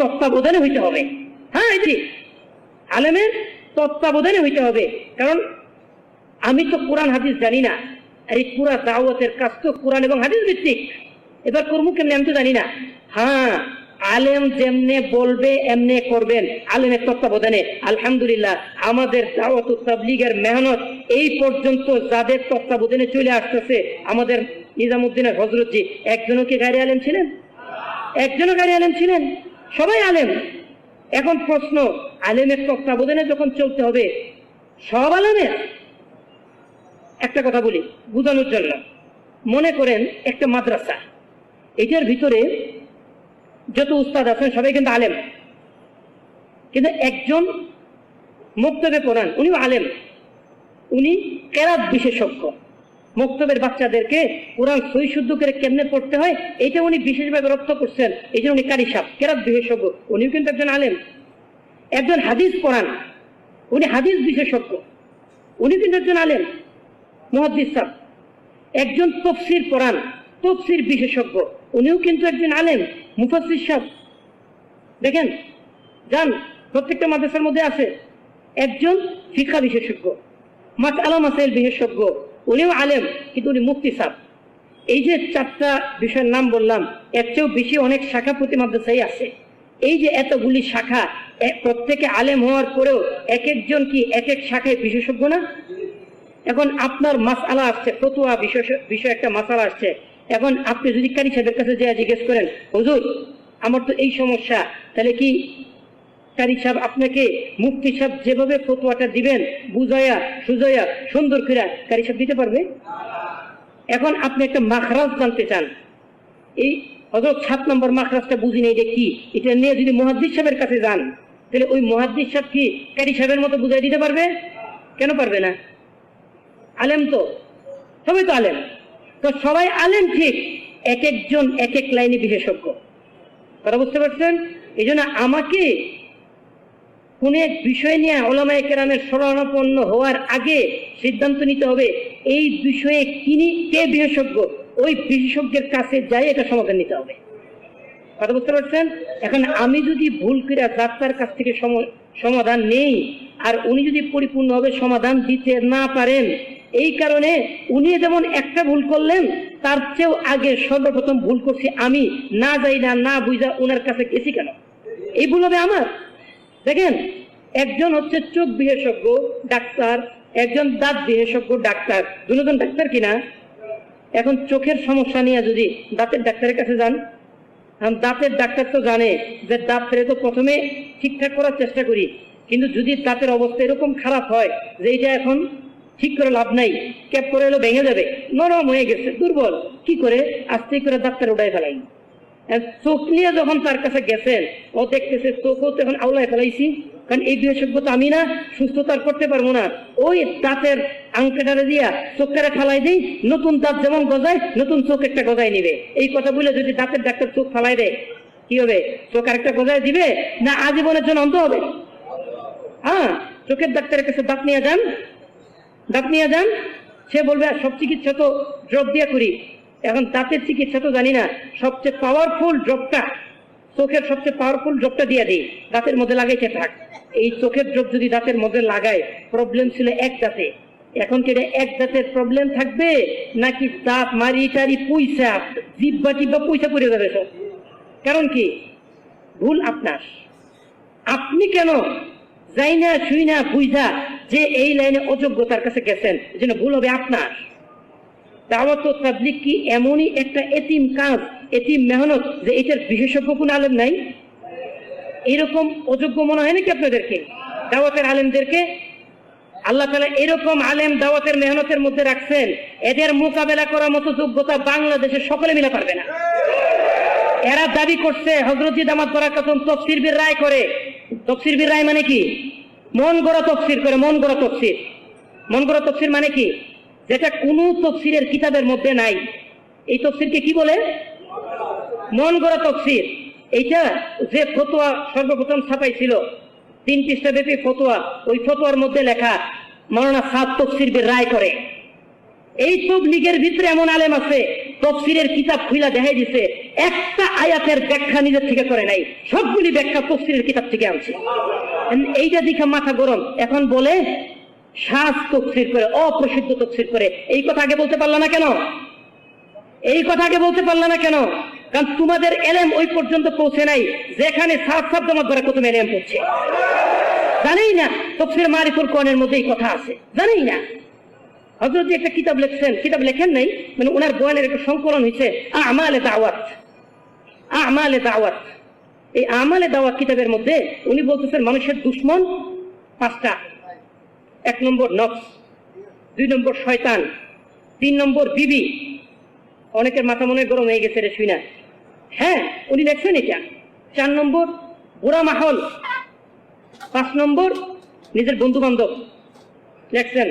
তত্ত্বাবধানে হইতে হবে। হ্যাঁ ঠিক। আলেমের তত্ত্বাবধানে হইতে হবে। কারণ আমি তো কোরআন, হাদিস জানি না। আর এই পুরা দাওয়াতের কাজ তো কোরআন এবং হাদিস ভিত্তিক। এবার করব কেমনি আমি তো জানি না। হ্যাঁ আলেম যেমনে বলবে, এমনে করবেন। আলেমের তত্ত্বাবধানে। আলহামদুলিল্লাহ, আমাদের দাওয়াত তাবলিগের মেহনত এই পর্যন্ত যাদের তত্ত্বাবধানে চলে আসতেছে, আমাদের নিজামুদ্দিনের হজরতজি, একজনও কি গাড়ি আলেম ছিলেন? একজনও গাড়ি আলেম ছিলেন? সবাই আলেম। এখন প্রশ্ন, আলেমের তত্ত্বাবধানে যখন চলতে হবে, সব আলেমের? একটা কথা বলি, বোঝানোর জন্য। মনে করেন একটা মাদ্রাসা, এটার ভিতরে যত উস্তাদ আছেন, সবাই কিন্তু আলেম। কিন্তু একজন মুক্তবে পড়ান উনিও আলেম। উনি কেরাত বিশেষজ্ঞ। মুক্তবের বাচ্চাদেরকে কোরআন সই শুদ্ধ করে কেমনে পড়তে হয়, এটা উনি বিশেষভাবে রপ্ত করছেন। এই জন্য উনি কারি সাপ, কেরাত বিশেষজ্ঞ, উনিও কিন্তু একজন আলেম। একজন হাদিস পড়ান উনি হাদিস বিশেষজ্ঞ উনি কিন্তু একজন আলেম, মহাদ্দিস সাহ একজন তফসির পড়ান তফসির বিশেষজ্ঞ, উনিও কিন্তু একজন আলেম মুফাসির সাহ দেখেন যান প্রত্যেকটা মাদ্রাসার মধ্যে আছে। একজন শিক্ষা বিশেষজ্ঞ মাস আলা মাসাইল বিশেষজ্ঞ উনিও আলেম, কিন্তু উনি মুফতি সাহ এই যে চারটা বিষয়ের নাম বললাম, এর চেয়েও বেশি অনেক শাখা প্রতি মাদ্রাসায় আছে। এই যে এতগুলি শাখা প্রত্যেকে আলেম হওয়ার পরেও এক একজন কি এক এক শাখায় বিশেষজ্ঞ না? এখন আপনার মাসালা আসছে, ফতুয়া বিষয় বিষয় একটা মাসালা আসছে। এখন আপনি যদি কারি সাহেবের কাছে যা জিজ্ঞেস করেন, হুজুর, আমার তো এই সমস্যা, তাহলে কি কারি সাহেব আপনাকে মুফতি সাহেব যেভাবে ফতুয়াটা দিবেন বুঝাইয়া সুজাইয়া সুন্দর করে কারি সাহেব দিতে পারবে? এখন আপনি একটা মাখরাজ জানতে চান। এই হজরত সাত নম্বর মাখরাজটা বুঝি নেই এটা কি? এটা নিয়ে যদি মহাদ্দিস সাহেবের কাছে যান, তাহলে ওই মহাদ্দিস সাহেব কি কারি সাহেবের মতো বুঝাই দিতে পারবে? কেন পারবে না? আলেম তো, সবাই তো আলেম। তো সবাই আলেম ঠিক, এক একজন এক এক লাইনে বিশেষজ্ঞ। কথা বুঝতে পারছেন? এই আমাকে কোন এক বিষয় নিয়ে ওলামায় কেরামের শরণাপন্ন হওয়ার আগে সিদ্ধান্ত নিতে হবে, এই বিষয়ে কিনি কে বিশেষজ্ঞ? ওই বিশেষজ্ঞের কাছে যাই এটা সমাধান নিতে হবে। কথা বুঝতে পারছেন? এখন আমি যদি ভুল করে ডাক্তার কাছ থেকে সম- সমাধান নেই, আর উনি যদি পরিপূর্ণভাবে সমাধান দিতে না পারেন, এই কারণে উনি যেমন একটা ভুল করলেন, তার চেয়েও আগে সর্বপ্রথম ভুল করছি আমি, না যাই না না বুঝা ওনার কাছে গেছি কেন? এই ভুল হবে আমার? দেখেন, একজন হচ্ছে চোখ বিশেষজ্ঞ, ডাক্তার, একজন দাঁত বিশেষজ্ঞ, ডাক্তার। দুজন ডাক্তার কিনা? এখন চোখের সমস্যা নিয়ে যদি দাঁতের ডাক্তারের কাছে যান দাঁতের ডাক্তার তো জানে যে দাঁত ফেলে তো প্রথমে ঠিকঠাক করার চেষ্টা করি। কিন্তু যদি দাঁতের অবস্থা এরকম খারাপ হয় যে এটা এখন ঠিক করে লাভ নাই, ক্যাপ করে এলো ভেঙে যাবে, নরম হয়ে গেছে, দুর্বল। কি করে? আস্তে করে ডাক্তার উঠাই ফেলাই চোখ নিয়ে যখন তার কাছে গেছেন, ও দেখতেছে চোখও তো এখন আউলায় ফেলাইছি, কারণ এই বিশেষজ্ঞ তো আমি না সুস্থ তো আর করতে পারব না। ওই দাঁতের আংটাটারে দিয়া চোখটারে ফালাই দিই, নতুন দাঁত যেমন গজায়, নতুন চোখ একটা গজায় নিবে। এই কথা বলে যদি দাঁতের ডাক্তার চোখ ফালাই দেয়, কি হবে? চোখ আরেকটা গজায় দিবে, না আজীবনের জন্য অন্ত হবে? হ্যাঁ চোখের ডাক্তারের কাছে দাঁত নিয়ে যান, দাঁত নিয়ে যান, সে বলবে "আর সব চিকিৎসা তো ড্রপ দিয়ে করি। এখন দাঁতের চিকিৎসা তো জানি না, সবচেয়ে পাওয়ারফুল ড্রপটা চোখের সবচেয়ে পাওয়ারফুল ড্রপটা দিয়ে দিই, দাঁতের মধ্যে লাগাইতে থাক। এই চোখের ড্রপ যদি দাঁতের মধ্যে লাগায় প্রবলেম ছিল এক দাঁতে। এখন কি এক দাঁতের প্রবলেম থাকবে, নাকি দাঁত মারি টারি পয়সা জিব্বা টিব্বা পয়সা পড়ে যাবে সব? কারণ কি? ভুল আপনার। আপনি কেন যাই না, শুই না বুঝা যে এই লাইনে অযোগ্যতার কাছে গেছেন, এই জন্য ভুল হবে আপনার। দাওয়াত ও তাবলিগ কি এমনই একটা এতিম কাজ, এতিম মেহনত যে এটার বিশেষজ্ঞ আলেম নাই? এরকম অযোগ্য মনে হয় নাকি আপনাদেরকে? দাওয়াতের আলেমদেরকে? আল্লাহ তালা এরকম আলেম দাওয়াতের মেহনতের মধ্যে রাখছেন, এদের মোকাবেলা করার মতো যোগ্যতা বাংলাদেশের সকলে মিলে পারবে না। এরা দাবি করছে হজরত দামাত করার কথম তফসির বীর রায় করে। তফসির বীর রায় মানে কি? মন গড়া তফসির করে, মন গড়া তফসির। মন গড়া তফসির মানে কি? যেটা কোন তফসিরের কিতাবের মধ্যে নাই। এই তফসিরকে কি বলে? মন গড়া তফসির। এইটা যে ফতোয়া সর্বপ্রথম ছাপাইছিল, তিন পৃষ্ঠা ব্যাপী ফতোয়া, ওই ফতোয়ার মধ্যে লেখা মৌলানা সাদ তফসির রায় করে। এই সব লীগের ভিতরে এমন আলেম আছে, তফসিরের কিতাব খুইলা দেখাই দিছে, একটা আয়াতের ব্যাখ্যা নিজের থেকে করে নাই, সবগুলি ব্যাখ্যা তফসিরের কিতাব থেকে আনছে। এইটা দেখে মাথা গরম। এখন বলে শ্বাস তফসির করে, অপ্রসিদ্ধ তফসির করে। এই কথা আগে বলতে পারল না কেন? এই কথা আগে বলতে পারল না কেন? কারণ তোমাদের এলেম ওই পর্যন্ত পৌঁছে নাই, যেখানে সাত সাত জমা করে এলেম পড়ছে। জানেই না তফসির মারিফুল কোরআনের মধ্যে এই কথা আছে। জানেই না। হজরত একটা কিতাব লিখছেন, কিতাব লেখেন নাই মানে ওনার বয়ানের একটা সংকলন হয়েছে আমালে দাওয়াত। আমালে দাওয়াত। এই আমালে দাওয়াত কিতাবের মধ্যে উনি বলতেছেন, মানুষের দুশ্মন পাঁচটা। এক নম্বর নফস দুই নম্বর শয়তান, তিন নম্বর বিবি। অনেকের মাথা মনে গরম হয়ে গেছে রে, শুই না। হ্যাঁ উনি লেখছেন এটা। চার নম্বর বুড়া মাহল। পাঁচ নম্বর নিজের বন্ধু বান্ধব লেখছেন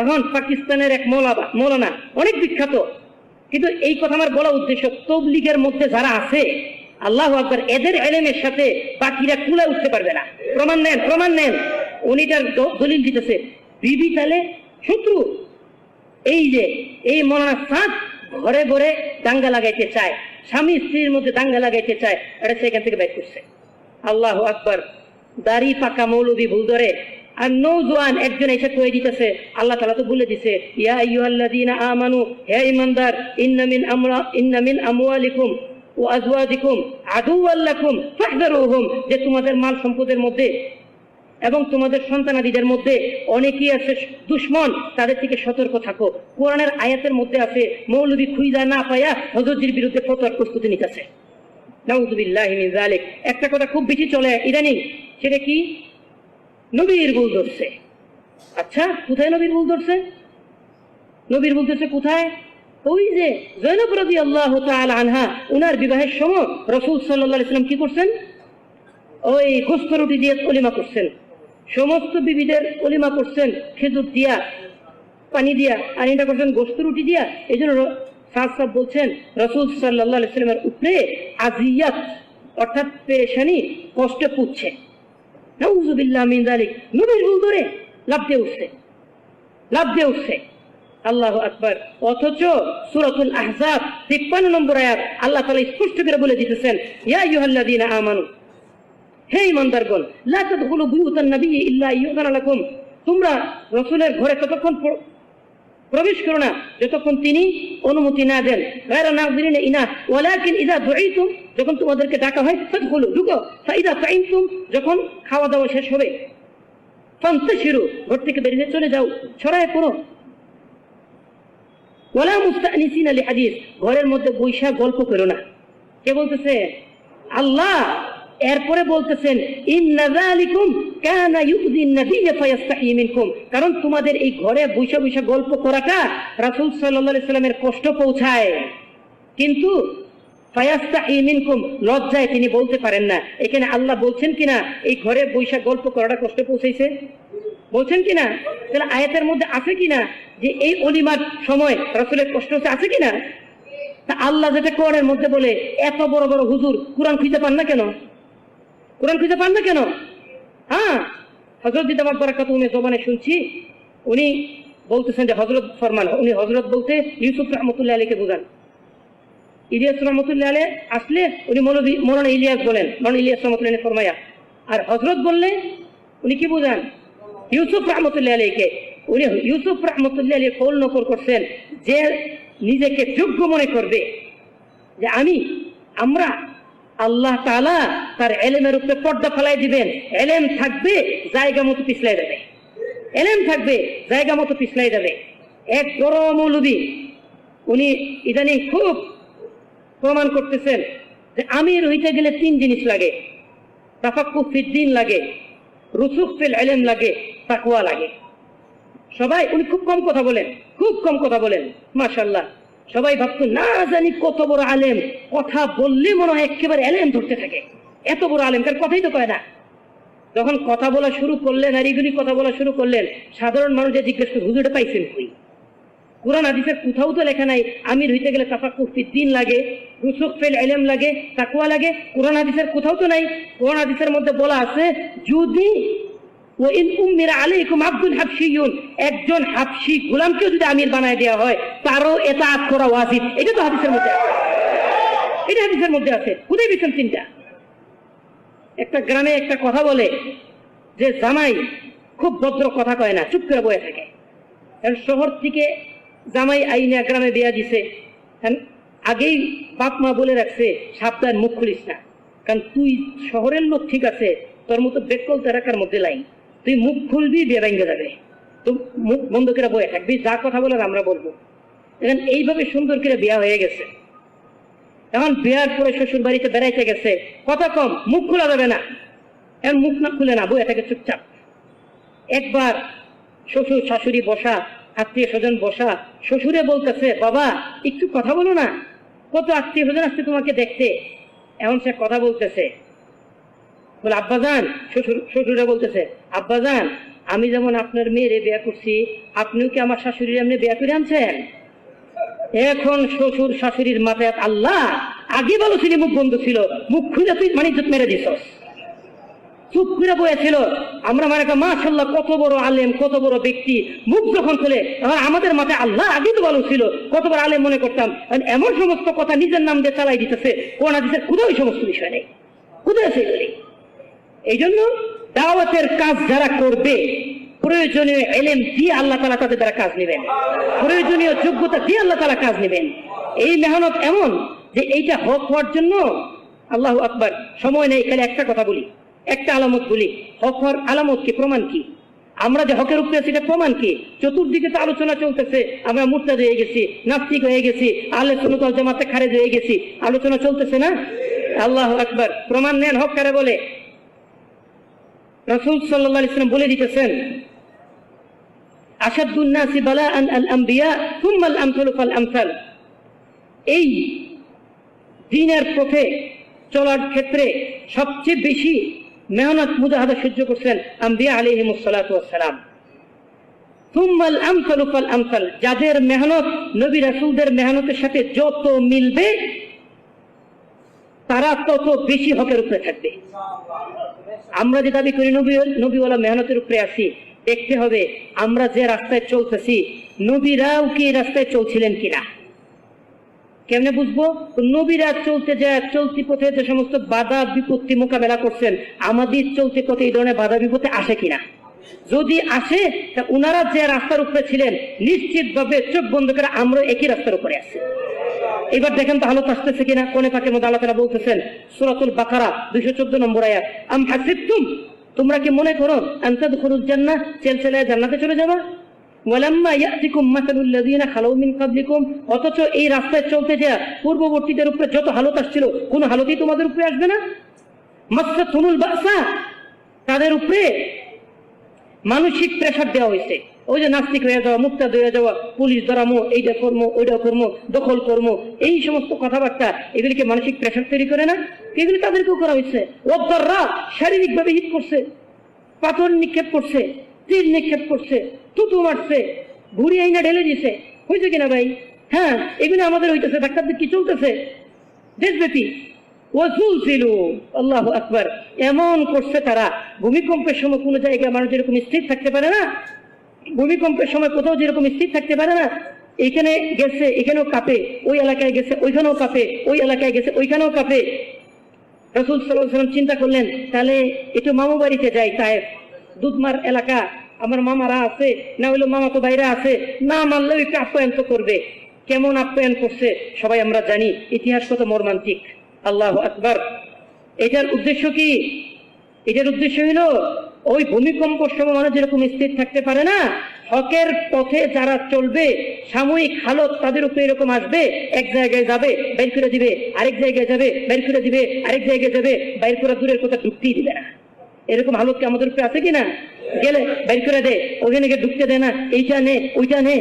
এখন পাকিস্তানের এক মৌলাবা মৌলানা। অনেক বিখ্যাত। কিন্তু এই কথা আমার বলা উদ্দেশ্য, তবলিগের মধ্যে যারা আছে, আল্লাহ আকবর, এদের এলেমের সাথে বাকিরা কুলে উঠতে পারবে না। প্রমাণ নেন প্রমাণ নেন। উনি তার দলিল দিতেছে, বিবি শত্রু। এই যে, এই সাদ ঘরে ঘরে দাঙ্গা লাগাইতে চায়, স্বামী স্ত্রীর মধ্যে দাঙ্গা লাগাইতে চায়, এটা সেখান থেকে করছে। আল্লাহ আকবর, দাড়ি পাকা মৌলবী ভুল ধরে, আর একজন এসে কয়ে দিতেছে, আল্লাহ তালা তো বলে দিছে, ইয়া আইয়ুহাল্লাযীনা আমানু, হে ইমানদার ইন্না মিন আমরা, ইন্না মিন আমওয়ালিকুম ওয়া আজওয়াজিকুম আদুওয়াল লাকুম ফাহদারুহুম, যে তোমাদের মাল সম্পদের মধ্যে এবং তোমাদের সন্তানাদিদের মধ্যে অনেকেই আছে দুশ্মন, তাদের থেকে সতর্ক থাকো। কোরআনের আয়াতের মধ্যে আছে, মৌলবী খুইজা না পায়া হজরজির বিরুদ্ধে ফতোয়ার প্রস্তুতি নিতেছে। একটা কথা খুব বেশি চলে, ইদানিং। সেটা কি? নবীর ভুল ধরছে। আচ্ছা কোথায় নবীর ভুল ধরছে? নবীর ভুল ধরছে কোথায়? ওই যে জৈনব রবি আল্লাহ আনহা, উনার বিবাহের সময় রসুল সাল্লাহ ইসলাম কি করছেন? ওই গোস্ত রুটি দিয়ে অলিমা করছেন। সমস্ত বিবিদের অলিমা করছেন খেজুর দিয়া, পানি দিয়া, আর এটা করছেন গোস্ত রুটি দিয়া। এই জন্য সাহ সাহ বলছেন, রসুল সাল্লাহ উপরে আজিয়াত, অর্থাৎ পেরেশানি, কষ্টে পুচ্ছে নাউজুবিল্লাহ মিন যালিক, নবীর ভুল ধরে লাভ দিয়ে উঠছে। লাভ দিয়ে উঠছে। আল্লাহ আকবার। অথচ সূরাতুল আহজাব 53 নম্বর আয়াত আল্লাহ তাআলা স্পষ্ট করে বলে দিতেছেন, ইয়া আইয়ুহাল্লাযীনা আমানু হে ইমানদারগণ বুয়ুতান নবী ইল্লা তোমরা রাসূলের ঘরে ততক্ষণ প্রবেশ করো না, যতক্ষণ তিনি অনুমতি না দেন। গায়রা ইনা, ওয়ালাকিন দুঈতুম যখন তোমাদেরকে ডাকা হয় ঢুকো। ফাইদা যখন খাওয়া দাওয়া শেষ হবে, ফান্তাশিরু, ঘর থেকে বেরিয়ে চলে যাও, ছড়ায় পড়ো। ওয়ালা মুস্তানিসিনা লিহাদিস ঘরের মধ্যে বৈশা গল্প করো না। কে বলতেছে? আল্লাহ এরপরে বলতেছেন কারণ তোমাদের এই ঘরে বৈশা বৈশা গল্প করাটা রাসূল আলাইহি সাল্লামের কষ্ট পৌঁছায়। কিন্তু লজ্জায় তিনি বলতে পারেন না। এখানে আল্লাহ বলছেন কিনা, এই ঘরে বৈশা গল্প করাটা কষ্ট পৌঁছাইছে? বলছেন কিনা? তাহলে আয়াতের মধ্যে আছে কিনা যে এই অলিমার সময় রাসূলের কষ্ট আছে কিনা? তা আল্লাহ যেটা কোরআনের মধ্যে বলে, এত বড় বড় হুজুর, কোরআন খুঁজে পান না কেন? কোরআন খুঁজে পান না কেন? হ্যাঁ? হজরত দিদ আমার বরাকাত উনি জবানে শুনছি, উনি বলতেছেন যে হজরত ফরমান, উনি হজরত বলতে ইউসুফ রহমতুল্লাহ আলীকে বোঝান। ইলিয়াস রহমতুল্লাহ আলী আসলে উনি মৌলবী ইলিয়াস বলেন, মৌলানা ইলিয়াস রহমতুল্লাহ ফরমায়া। আর হজরত বললে উনি কি বোঝান? ইউসুফ রহমতুল্লাহ আলীকে উনি ইউসুফ রহমতুল্লাহ আলী কৌল নকর করছেন যে নিজেকে যোগ্য মনে করবে। যে আমি, আমরা আল্লাহ তাআলা তার এলেমের উপরে পর্দা ফেলাই দিবেন। এলেম থাকবে, জায়গা মতো পিছলাই দেবে। এলেম থাকবে, জায়গা মতো পিছলাই দেবে। এক বড় মৌলবী, উনি ইদানিং খুব প্রমাণ করতেছেন যে আমির হইতে গেলে তিন জিনিস লাগে। তাফাক্কু ফিদ্দিন লাগে রুসুক ফিল এলেম লাগে, তাকওয়া লাগে। সবাই, উনি খুব কম কথা বলেন, খুব কম কথা বলেন মাশাল্লাহ সবাই ভাবতো না জানি কত বড় আলেম। কথা বললে মনে হয় একেবারে আলেম ধরতে থাকে। এত বড় আলেম তার কথাই তো কয় না। যখন কথা বলা শুরু করলেন আর এগুলি কথা বলা শুরু করলেন, সাধারণ মানুষের জিজ্ঞেস করে হুজুরে পাইছেন কই? কোরআন, হাদিসের কোথাও তো লেখা নাই, আমির হইতে গেলে তাফাক্কুফ দিন লাগে, রুসুক ফিল ইলম লাগে, তাকওয়া লাগে, কোরআন, হাদিসের কোথাও তো নাই। কোরআন, হাদিসের মধ্যে বলা আছে, যদি একজন হাবশি গোলামকেও যদি আমির বানায় দেওয়া হয়, তারও এতাআত করা ওয়াজিব। এটা তো হাদিসের মধ্যে আছে। এটা হাদিসের মধ্যে আছে। কোথায় পেয়েছেন চিন্তা একটা গ্রামে একটা কথা বলে যে, জামাই খুব ভদ্র কথা কয় না, চুপ করে বয়ে থাকে। কারণ শহর থেকে জামাই আইনা গ্রামে বিয়া দিছে। আগেই বাপ মা বলে রাখছে, সাবধান, মুখ খুলিস না। কারণ তুই শহরের লোক ঠিক আছে, তোর মতো বেকল এলাকার মধ্যে লাই। তুই মুখ খুলবি, বিয়ে যাবে। তো মুখ বন্ধ করে বয়ে থাকবি, যা কথা বলার আমরা বলব। এখন এইভাবে সুন্দর করে বিয়া হয়ে গেছে। এখন বিয়ার পরে শ্বশুর বাড়িতে বেড়াইতে গেছে। কথা কম, মুখ খোলা যাবে না। এখন মুখ না খুলে না, বয়ে থাকে চুপচাপ। একবার শ্বশুর শাশুড়ি বসা, আত্মীয় স্বজন বসা, শ্বশুরে বলতেছে, বাবা, একটু কথা বলো না। কত আত্মীয় স্বজন আসছে তোমাকে দেখতে? এখন সে কথা বলতেছে বলে আব্বাজান শ্বশুর শ্বশুরে বলতেছে আব্বাজান আমি যেমন আপনার মেয়েরে বিয়ে করছি, আপনিও কি আমার শাশুড়ির এমনি বিয়ে করে আনছেন? এখন শ্বশুর শাশুড়ির মাথায় আল্লাহ, আগে বলো ছিলি, মুখ বন্ধ ছিল, মুখ খুলে তুই মানে ইজ্জত মেরে দিস চুপ করে বয়েছিল আমরা মানে মাশাল্লাহ কত বড় আলেম, কত বড় ব্যক্তি, মুখ যখন খুলে, তখন আমাদের মাথায়, আল্লাহ, আগে তো ভালো ছিল, কত বড় আলেম মনে করতাম এমন সমস্ত কথা নিজের নাম দিয়ে চালাই দিতেছে কোন হাদিসের কোথাও এই সমস্ত বিষয় নেই, কোথায় আছে এই জন্য দাওয়াতের কাজ যারা করবে, প্রয়োজনীয় এলেম দিয়ে আল্লাহ তালা তাদের দ্বারা কাজ নেবেন। প্রয়োজনীয় যোগ্যতা দিয়ে আল্লাহ তালা কাজ নেবেন। এই মেহনত এমন যে এইটা হক হওয়ার জন্য আল্লাহ আকবার, সময় নেই, খালি একটা কথা বলি, একটা আলামত বলি, হক হওয়ার আলামত কি, প্রমাণ কি? আমরা যে হকের উপরে এটা প্রমাণ কি? চতুর্দিকে তো আলোচনা চলতেছে, আমরা মুরতাদ হয়ে গেছি, নাস্তিক হয়ে গেছি আল্লাহ সুনতল জামাতে খারেজ হয়ে গেছি, আলোচনা চলতেছে না? আল্লাহ আকবার, প্রমাণ নেন হক কারে বলে? রসুল সাল্লাহ ইসলাম বলে দিতেছেন আন আল আম্বিয়া থুম্মাল আমসালু ফাল আমসাল। এই দিনের পথে চলার ক্ষেত্রে সবচেয়ে বেশি মেহনত মুজাহাদা সহ্য করছেন আম্বিয়া থুম্মাল আমসালু ফাল যাদের মেহনত, নবী রাসূলদের মেহনতের সাথে যত মিলবে, তারা তত বেশি হকের উপরে থাকবে। আমরা যে দাবি করি, নবী, নবীওয়ালা মেহনতের উপরে আছি দেখতে হবে আমরা যে রাস্তায় চলতেছি, নবীরাও কি রাস্তায় চলছিলেন কিনা? কেমনে বুঝব? নবীরা চলতে যায়, চলতি পথে যে সমস্ত বাধা বিপত্তি মোকাবেলা করছেন, আমাদের চলতি পথে এই ধরনের বাধা বিপত্তি আসে কিনা? যদি আসে, তা উনারা যে রাস্তার উপরে ছিলেন নিশ্চিত ভাবে চোখ বন্ধ করে আমরা একই রাস্তার উপরে আছি। এবার দেখেন তো হালত আসতেছে কিনা, কোনে পাকের মধ্যে আল্লাহ তাআলা বলতেছেন? সূরাতুল বাকারা 214 নম্বর আয়াত। আম হাসিবতুম, তোমরা কি মনে করো আনতাদ খুরুজ জান্নাহ চেলচেলায় জান্নাতে চলে যাবা? ওয়ালাম্মা ইয়াতিকুম মাসালুল লাযিনা খালাউ মিন ক্বাবলিকুম, অথচ এই রাস্তায় চলতে যা পূর্ববর্তীদের উপরে যত হালত আসছিল, কোন হালতই তোমাদের উপরে আসবে না? মাসাতুমুল বাসা, তাদের উপরে মানসিক প্রেশার দেওয়া হয়েছে। ওই যে নাস্তিক হয়ে যাওয়া মুক্তা হয়ে যাওয়া, পুলিশ ধরামো, এইটা কর্ম, ওইটা কর্ম, দখল কর্ম, এই সমস্ত কথাবার্তা এগুলিকে মানসিক প্রেশার তৈরি করে না। এগুলি তাদেরকেও করা হয়েছে। ওদ্দাররা শারীরিক ভাবে হিট করছে, পাথর নিক্ষেপ করছে, তীর নিক্ষেপ করছে, থুতু মারছে ঘুরি আইনা ঢেলে দিছে হয়েছে কিনা ভাই? হ্যাঁ এগুলো আমাদের হইতেছে ডাক্তারদের কি চলতেছে। দেশব্যাপী। ওয়াজুল ছিল আল্লাহ আকবার। এমন করছে তারা, ভূমিকম্পের সময় কোনো জায়গায় মানুষ যেরকম স্থির থাকতে পারে না ভূমিকম্পের সময় কোথাও যেরকম স্থির থাকতে পারে না এখানে গেছে এখানেও কাঁপে, ওই এলাকায় গেছে, ওইখানেও কাঁপে, ওই এলাকায় গেছে, ওইখানেও কাঁপে। রসুল সাল্লাম চিন্তা করলেন, তাহলে একটু মামু বাড়িতে যাই সাহেব দুধমার এলাকা, আমার মামারা আছে, না হইল মামা তো বাইরে আছে, না মানলেও একটু আপ্যায়ন তো করবে। কেমন আপ্যায়ন করছে, সবাই আমরা জানি, ইতিহাস কত মর্মান্তিক। আল্লাহ আকবার। এটার উদ্দেশ্য কি? এটার উদ্দেশ্য হলো ওই ভূমিকম্প মানুষ যেরকম স্থির থাকতে পারে না, হকের পথে যারা চলবে, সাময়িক হালত তাদের উপরে এরকম আসবে, এক জায়গায় যাবে, বের করে দিবে, আরেক জায়গায় যাবে, বের করে দিবে, আরেক জায়গায় যাবে বাইর করে দূরের কথা ঢুকতেই দিবে না। এরকম হালত কি আমাদের উপরে আছে কিনা? গেলে বের করে দে, ওখানে গিয়ে ঢুকতে দেয় না, এইটা নে, ওইটা নে।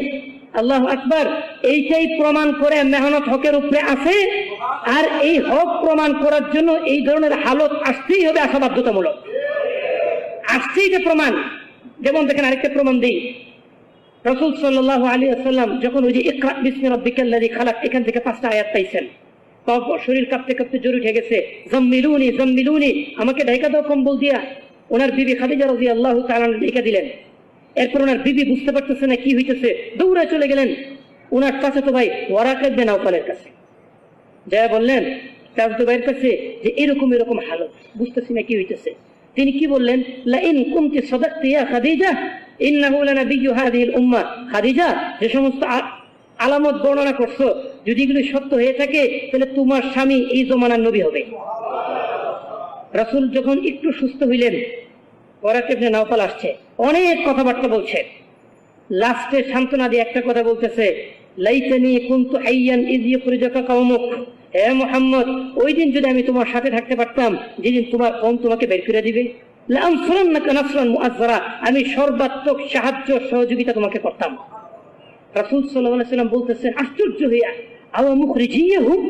আল্লাহ আকবার, এইটাই প্রমাণ করে মেহনত হকের উপরে আছে, আর এই হক প্রমাণ করার জন্য এই ধরনের হালত আসতেই হবে আসা বাধ্যতামূলক আসছেই যে প্রমাণ। যেমন দেখেন আরেকটা প্রমাণ দিই। রসুল সাল্লাহ আলী আসাল্লাম যখন ওই যে ইকরা বিসমি রব্বিকাল্লাযী খালাক, এখান থেকে পাঁচটা আয়াত পাইছেন। তারপর শরীর কাঁপতে কাঁপতে জোর উঠে গেছে। জম্মিলুনি জম্মিলুনি, আমাকে ঢাকা দাও কম্বল দিয়া। ওনার বিবি খাদিজা রাজি আল্লাহ তাআলা ঢেকে দিলেন। এরপর ওনার বিবি বুঝতে পারতেছে না কি হইতেছে। দৌড়ায় চলে গেলেন। ওনার কাছে তো ভাই ওয়ারাকের দেন আউফালের কাছে। জয়া বললেন চাচতো ভাইয়ের কাছে যে এরকম এরকম হালত, বুঝতেছি না কি হইতেছে। তিনি কি বললেন? লাইন কুমতি সদাক্তি ইয়া খাদিজা খাদিজা, যে সমস্ত আলামত বর্ণনা করছ, যদি এগুলো সত্য হয়ে থাকে, তাহলে তোমার স্বামী এই জমানার নবী হবে। রাসূল যখন একটু সুস্থ হইলেন, ওরাকে নাওপাল আসছে। অনেক কথাবার্তা বলছে। লাস্টে সান্ত্বনা দিয়ে একটা কথা বলতেছে, লাইতানি কুনতু হাইয়ান ইজ হে মোহাম্মদ, ওই দিন যদি আমি তোমার সাথে থাকতে পারতাম, যেদিন তোমার কম তোমাকে বের করে দিবে। আমি সর্বাত্মক সাহায্য সহযোগিতা তোমাকে করতাম। রাসুল সাল্লাম বলতেছেন, আশ্চর্য হইয়া, আওয়া মুখরিজিয়াহুম